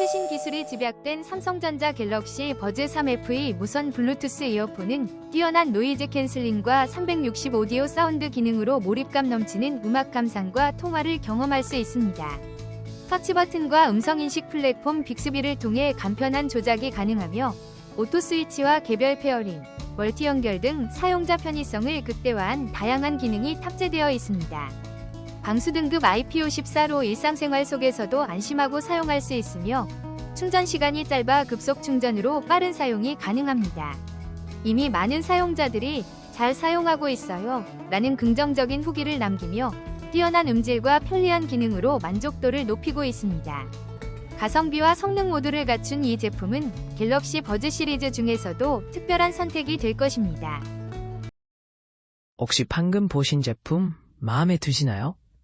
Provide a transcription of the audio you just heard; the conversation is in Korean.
최신 기술이 집약된 삼성전자 갤럭시 버즈 3F의 무선 블루투스 이어폰은 뛰어난 노이즈 캔슬링과 360 오디오 사운드 기능으로 몰입감 넘치는 음악 감상과 통화를 경험할 수 있습니다. 터치 버튼과 음성 인식 플랫폼 빅스비를 통해 간편한 조작이 가능하며 오토 스위치와 개별 페어링, 멀티 연결 등 사용자 편의성을 극대화한 다양한 기능이 탑재되어 있습니다. 방수 등급 IP54로 일상생활 속에서도 안심하고 사용할 수 있으며 충전 시간이 짧아 급속 충전으로 빠른 사용이 가능합니다. 이미 많은 사용자들이 잘 사용하고 있어요. 라는 긍정적인 후기를 남기며 뛰어난 음질과 편리한 기능으로 만족도를 높이고 있습니다. 가성비와 성능 모두를 갖춘 이 제품은 갤럭시 버즈 시리즈 중에서도 특별한 선택이 될 것입니다. 혹시 방금 보신 제품 마음에 드시나요?